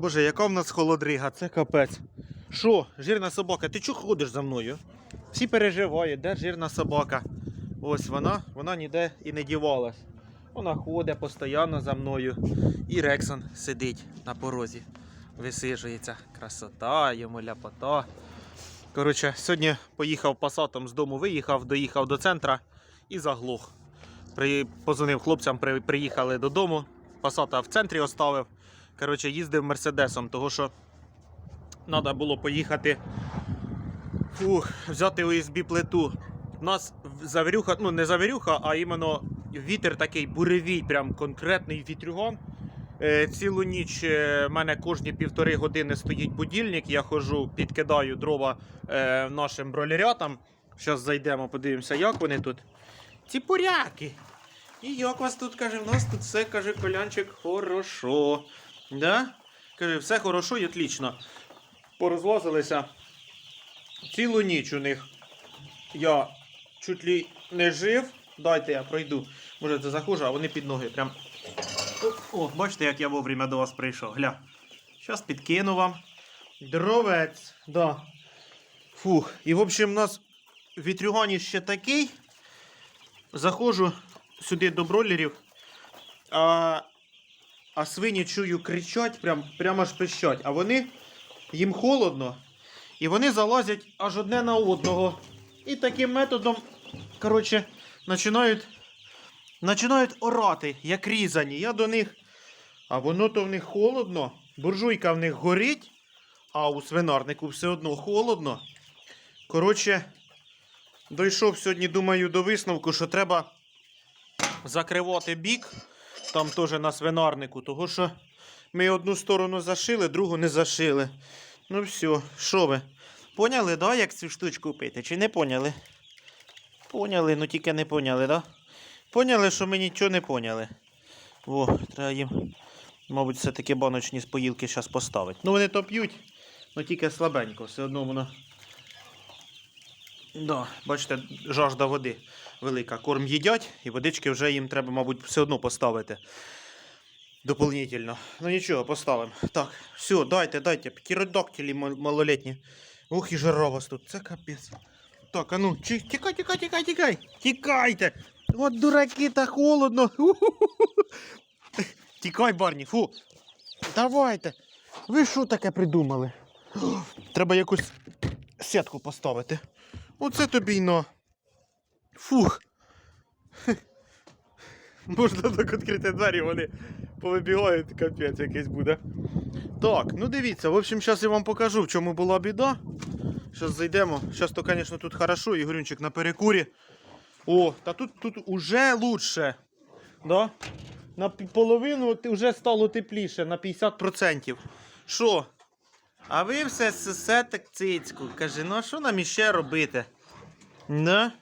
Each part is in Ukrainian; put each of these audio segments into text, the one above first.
Боже, яка в нас холодрига, це капець. Що, жирна собака, ти чого ходиш за мною? Всі переживають, де жирна собака. Ось вона, вона ніде і не дівалась. Вона ходить постійно за мною. І Рексон сидить на порозі, висижується. Красота, йому ляпота. Коротше, сьогодні поїхав пасатом з дому, виїхав, доїхав до центра і заглух. При... Позвонив хлопцям, при... приїхали додому. Пасата в центрі оставив. Коротше, їздив мерседесом, того що треба було поїхати фух, взяти ОСБ плиту. У нас завірюха, ну не завірюха, а іменно вітер такий буревій, прям конкретний вітрюган. Е, цілу ніч е, в мене кожні півтори години стоїть будильник. Я ходжу, підкидаю дрова е, нашим бролерятам. Зараз зайдемо, подивимося, як вони тут. Ці поряки. І як вас тут каже, в нас тут все каже колянчик хорошо. Да? Каже, все хорошо і отлично. Порозлазилися. Цілу ніч у них я чуть ли не жив. Дайте я пройду. Може це захожу, а вони під ноги. Прям. О, бачите, як я вовремя до вас прийшов. Гля. Зараз підкину вам. Дровець. Да. Фух. І в общем, у нас вітрюгані ще такий. Заходжу сюди до бройлерів. А, а свині чую кричать, прям, прямо аж пищать. А вони їм холодно. І вони залазять аж одне на одного. І таким методом, коротше, починають, починають орати, як різані. Я до них. А воно то в них холодно. Буржуйка в них горить, а у свинарнику все одно холодно. Коротше, дійшов сьогодні, думаю, до висновку, що треба закривати бік. Там теж на свинарнику, того що ми одну сторону зашили, другу не зашили. Ну все, що ви? Поняли, да, як цю штучку пити? Чи не поняли? Поняли, ну тільки не поняли, да? Поняли, що ми нічого не поняли. О, треба їм, мабуть, все-таки баночні з поїлки зараз поставити. Ну вони то п'ють, ну тільки слабенько, все одно воно. Да, бачите, жажда води велика. Корм їдять, і водички вже їм треба, мабуть, все одно поставити. Дополнительно. Ну нічого, поставимо. Так, все, дайте, дайте. Птеродактилі мал- малолетні. Ух, і жара вас тут, це капець. Так, а ну, тікай, тікай, тікай, тікай. Тікайте. От дураки, та холодно. Тікай, Барні, фу. Давайте. Ви що таке придумали? Треба якусь сітку поставити. Оце тобі й на. Фух. Можна так відкрити двері, вони повибігають, капець якийсь буде. Так, ну дивіться, в общем, зараз я вам покажу, в чому була біда. Зараз зайдемо. Зараз то, звісно, тут хорошо, Ігорюнчик на перекурі. О, та тут, тут уже лучше. Да? На половину вже стало тепліше, на 50%. Що? А ви все сесе так цицьку. Каже, ну а що нам іще робити? Да?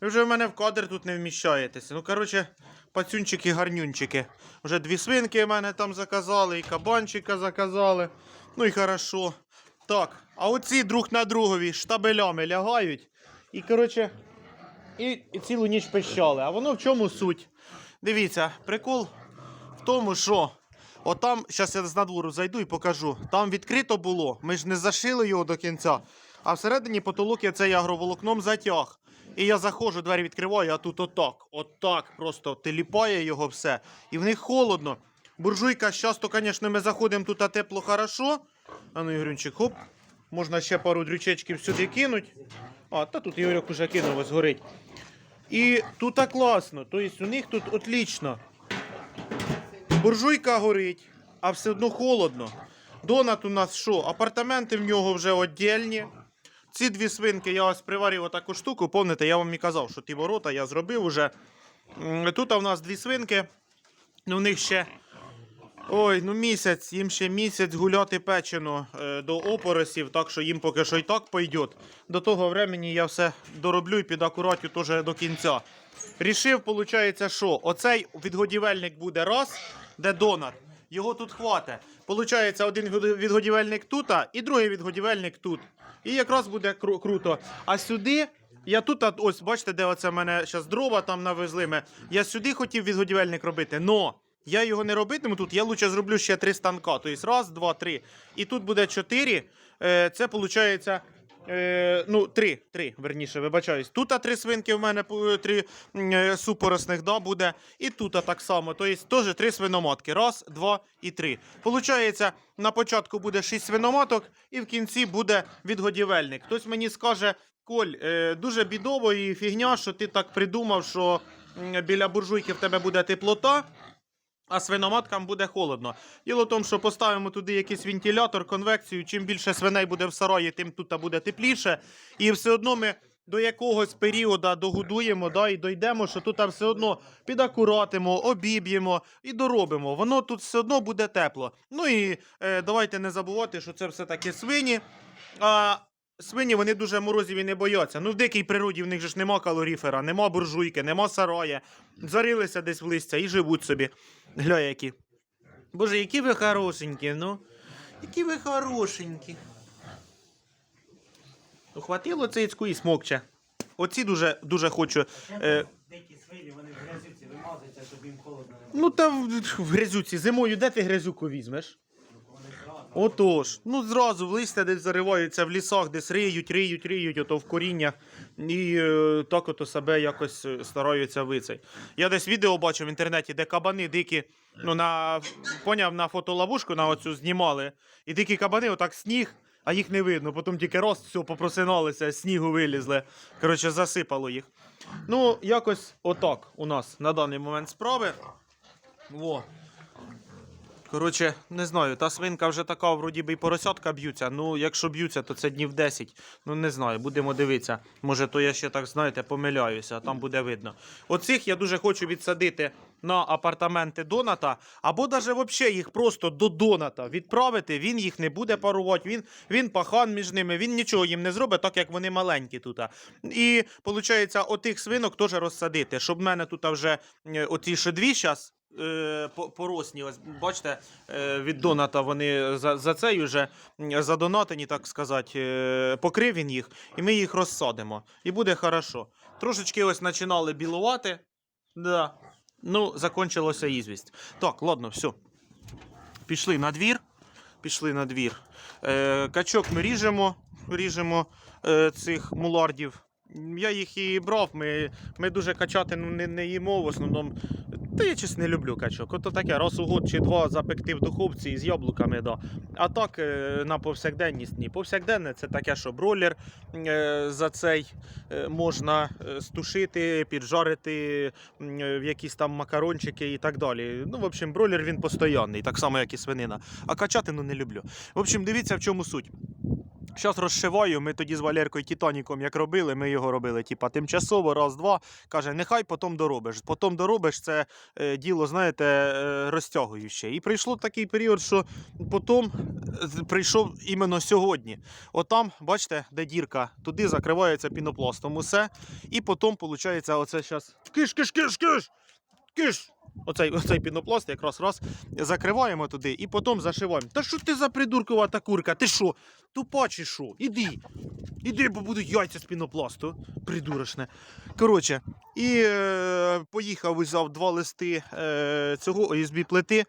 Ви вже в мене в кадр тут не вміщаєтеся. Ну, коротше, пацюнчики гарнюнчики. Вже дві свинки в мене там заказали, і кабанчика заказали. Ну і хорошо. Так, а оці друг на другові штабелями лягають. І, коротше, і, і цілу ніч пищали. А воно в чому суть? Дивіться, прикол в тому, що отам, зараз я з надвору зайду і покажу. Там відкрито було, ми ж не зашили його до кінця. А всередині потолок я цей агроволокном затяг. І я заходжу, двері відкриваю, а тут отак, отак просто теліпає його все. І в них холодно. Буржуйка, часто, звісно, ми заходимо тут, а тепло хорошо. А ну, Ігорюнчик, хоп. Можна ще пару дрючечків сюди кинуть. А, та тут Ігорьок уже кинув, ось горить. І тут класно. Тобто у них тут отлично. Буржуйка горить, а все одно холодно. Донат у нас що? Апартаменти в нього вже віддільні. Ці дві свинки я ось приварив отаку штуку. Помните, я вам і казав, що ті ворота я зробив уже. Тут у нас дві свинки. Ну, в них ще. Ой, ну місяць, їм ще місяць гуляти печено е, до опоросів, так що їм поки що і так пойде. До того времени я все дороблю і під акуратю теж до кінця. Рішив, виходить, що оцей відгодівельник буде раз, де донат. Його тут хватить. Получається, один відгодівельник тут, і другий відгодівельник тут. І якраз буде кру- круто. А сюди. Я тут, ось, бачите, де оце мене зараз дрова там навезли. Ми. Я сюди хотів відгодівельник робити, но Я його не робитиму тут, я лучше зроблю ще три станка. Тобто раз, два, три. І тут буде чотири. Е, це виходить. Е, ну, три, три, верніше, вибачаюсь. Тут три свинки в мене по- три е, супоросних да, буде. І тут так само. Тобто теж три свиноматки. Раз, два і три. Получається, на початку буде шість свиноматок, і в кінці буде відгодівельник. Хтось мені скаже, Коль, е, дуже бідово і фігня, що ти так придумав, що біля буржуйки в тебе буде теплота. А свиноматкам буде холодно. Діло в тому, що поставимо туди якийсь вентилятор, конвекцію. Чим більше свиней буде в сараї, тим тут буде тепліше. І все одно ми до якогось періоду догодуємо, да, і дійдемо, що тут все одно підакуратимо, обіб'ємо і доробимо. Воно тут все одно буде тепло. Ну і е, давайте не забувати, що це все-таки свині. А свині вони дуже морозів і не бояться. Ну, в дикій природі в них же ж нема калоріфера, нема буржуйки, нема сарая. Зарилися десь в листя і живуть собі. Гля, які. Боже, які ви хорошенькі, ну. Які ви хорошенькі. Ухватило цицьку і смокче. Оці дуже, дуже хочу. Е, Дикі свині, вони в грязюці вимазуються, щоб їм холодно ну та в, в грязюці. Зимою де ти грязюку візьмеш? Отож, ну зразу в листя десь зариваються в лісах, десь риють, риють, риють, ото в коріння. І е, так ото себе якось е, стараються вицей. Я десь відео бачив в інтернеті, де кабани дикі, ну на поняв, на фотоловушку на оцю знімали. І дикі кабани, отак сніг, а їх не видно. Потім тільки рост все попросиналися, снігу вилізли. Коротше, засипало їх. Ну, якось отак у нас на даний момент справи. Во. Коротше, не знаю, та свинка вже така, вроді би і поросятка б'ються. Ну, якщо б'ються, то це днів 10. Ну, не знаю, будемо дивитися. Може, то я ще так, знаєте, помиляюся, а там буде видно. Оцих я дуже хочу відсадити на апартаменти Доната, або навіть взагалі їх просто до Доната відправити. Він їх не буде парувати, він, він пахан між ними, він нічого їм не зробить, так як вони маленькі тут. І, виходить, отих свинок теж розсадити, щоб в мене тут вже е, оці ще дві зараз поросні, ось бачите, е, від Доната вони за, за цей вже м, задонатені, так сказати, е, покрив він їх, і ми їх розсадимо. І буде хорошо. Трошечки ось починали білувати. Да. Ну, закончилося ізвість. Так, ладно, все. Пішли на двір. Пішли на двір. Е, качок ми ріжемо, ріжемо е, цих мулардів. Я їх і брав, ми, ми дуже качати не, не їмо в основному. Та я чесно не люблю качок. Ото таке, раз у год чи два запекти в духовці з яблуками, да. А так е, на повсякденність ні. Повсякденне це таке, що бролер е, за цей е, можна стушити, піджарити в якісь там макарончики і так далі. Ну, в общем, бролер він постоянний, так само, як і свинина. А качати ну, не люблю. В общем, дивіться, в чому суть. Зараз розшиваю, ми тоді з Валеркою Титаніком як робили, ми його робили, типа тимчасово, раз-два. Каже, нехай потім доробиш. Потім доробиш це е, діло, знаєте, е, розтягуюче. І прийшло такий період, що потім е, прийшов іменно сьогодні. Отам, бачите, де дірка, туди закривається пінопластом усе. І потім, виходить, оце зараз. Киш, киш, киш, киш! Киш! Оцей, оцей пінопласт якраз раз закриваємо туди і потім зашиваємо. Та що ти за придуркувата курка? Ти що? Тупа чи що? Іди. Іди, бо будуть яйця з пінопласту. Придурочне. Коротше, і е, поїхав, взяв два листи е, цього OSB плити.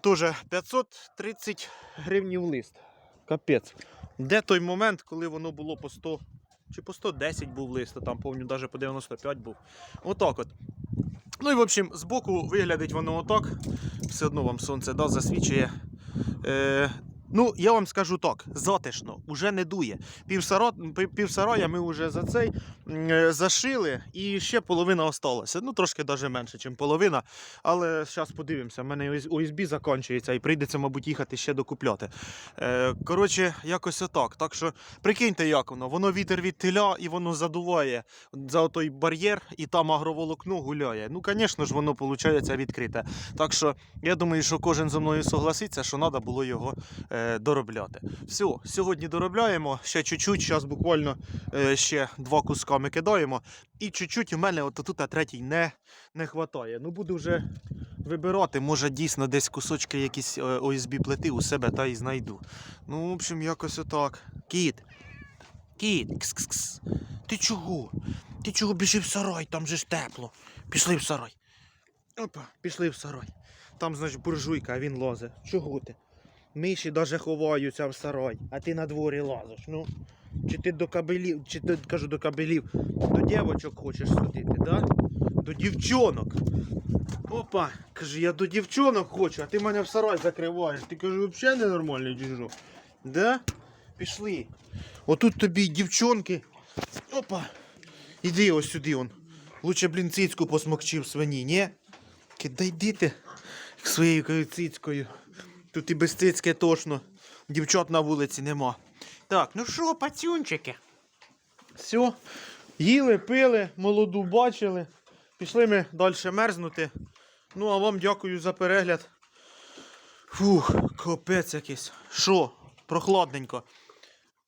Тоже 530 гривнів лист. Капець. Де той момент, коли воно було по 100 чи по 110 був лист, а там повню навіть по 95 був. Отак от. Ну і в общем, збоку виглядить воно отак. Все одно вам сонце да, засвічує. Е, ну, я вам скажу так: затишно, уже не дує. Півсара, пів- півсарая ми вже за цей е, зашили, і ще половина осталася. Ну, трошки навіть менше, ніж половина. Але зараз подивимося, в мене ОСБ закінчується і прийдеться, мабуть, їхати ще докупляти. Е, коротше, якось отак. Так що прикиньте, як воно. Воно вітер від теля і воно задуває за той бар'єр, і там агроволокно гуляє. Ну, звісно ж, воно виходить відкрите. Так що я думаю, що кожен зі мною согласиться, що треба було його е, доробляти. Все, сьогодні доробляємо ще чуть-чуть, зараз буквально е, ще два куска ми кидаємо. І чуть-чуть у мене от тут третій не, не хватає. Ну, буду вже вибирати, може дійсно десь кусочки якісь е, ОСБ плити у себе та й знайду. Ну, в общем, якось отак. Кіт. Кіт, кс-кс-кс. Ти чого? Ти чого біжи в сарай, там же ж тепло. Пішли в сарай. Опа, пішли в сарай. там, значить, буржуйка, а він лазе. Чого ти? Миші даже ховаються в сарай, а ти на дворі лазиш. Ну, чи ти до кабелів, чи ти кажу до кабелів, до дівочок хочеш судити, да? До дівчонок. Опа, каже, я до дівчонок хочу, а ти мене в сарай закриваєш. Ти кажу, взагалі ненормальний що? Да? Пішли. Отут тобі дівчонки. Опа. Іди ось сюди он. Лучше, блін, цицьку посмокчив свині, ні? Кидай йди ти своєю кою цицькою. Тут і без тошно. Дівчат на вулиці нема. Так, ну що, пацюнчики? Все. Їли, пили, молоду бачили. Пішли ми далі мерзнути. Ну, а вам дякую за перегляд. Фух, капець якийсь. Що? Прохладненько.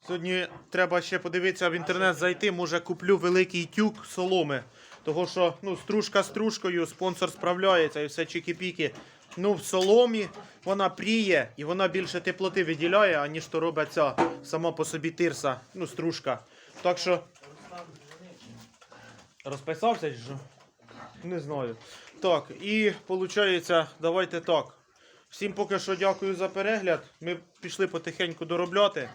Сьогодні треба ще подивитися в інтернет зайти, може куплю великий тюк соломи. Того що ну, стружка стружкою, спонсор справляється і все чики-піки. Ну, в соломі вона пріє і вона більше теплоти виділяє, аніж то робить ця сама по собі тирса, ну, стружка. Так що. Розписався що? Не знаю. Так, і виходить, давайте так. Всім поки що дякую за перегляд. Ми пішли потихеньку доробляти.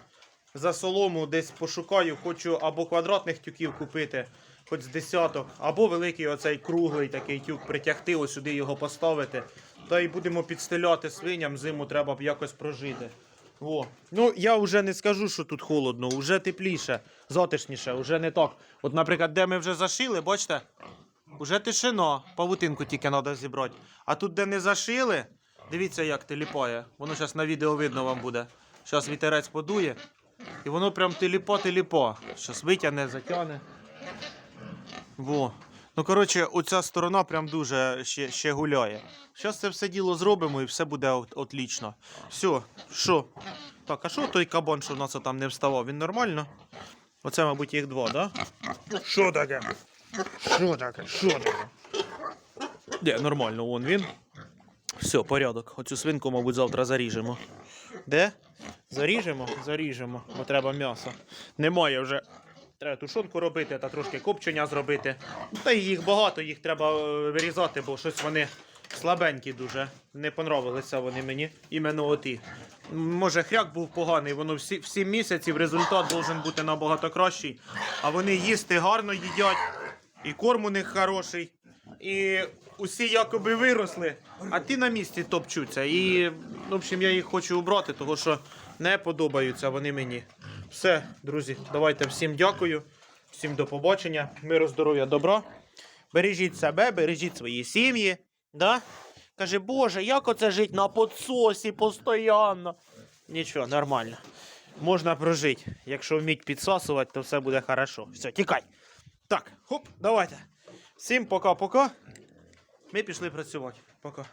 За солому десь пошукаю, хочу або квадратних тюків купити, хоч з десяток, або великий оцей круглий такий тюк притягти, ось сюди його поставити. Та й будемо підстеляти свиням, зиму треба б якось прожити. О. Ну, я вже не скажу, що тут холодно, вже тепліше, затишніше, вже не так. От, наприклад, де ми вже зашили, бачите? Уже тишина, павутинку тільки треба зібрати. А тут, де не зашили, дивіться, як теліпає. Воно зараз на відео видно вам буде. Зараз вітерець подує. І воно прям теліпо-теліпо. Зараз витягне, затягне. Во. Ну, коротше, оця сторона прям дуже ще, ще гуляє. Зараз це все діло зробимо і все буде от, отлічно. Все, що? Так, а що той кабан, що в нас там не вставав? Він нормально? Оце, мабуть, їх два, да? Що таке? Що таке? Що таке? Де, нормально, вон він. Все, порядок. Оцю свинку, мабуть, завтра заріжемо. Де? Заріжемо? Заріжемо, бо треба м'ясо. Немає вже. Треба тушонку робити та трошки копчення зробити. Та їх багато, їх треба е, вирізати, бо щось вони слабенькі дуже. Не понравилися вони мені. Іменно оті. Може, хряк був поганий, воно всі, в 7 місяців результат должен бути набагато кращий. А вони їсти гарно їдять, і корм у них хороший. І усі якоби виросли, а ті на місці топчуться. І, в общем, я їх хочу убрати, тому що не подобаються вони мені. Все, друзі, давайте всім дякую, всім до побачення. Миру, здоров'я, добра. Бережіть себе, бережіть свої сім'ї. Да? Каже, Боже, як оце жити на подсосі постійно? Нічого, нормально. Можна прожити. Якщо вміть підсасувати, то все буде хорошо. Все, тікай. Так, хоп, давайте. Всім пока-пока. Ми пішли працювати. Пока.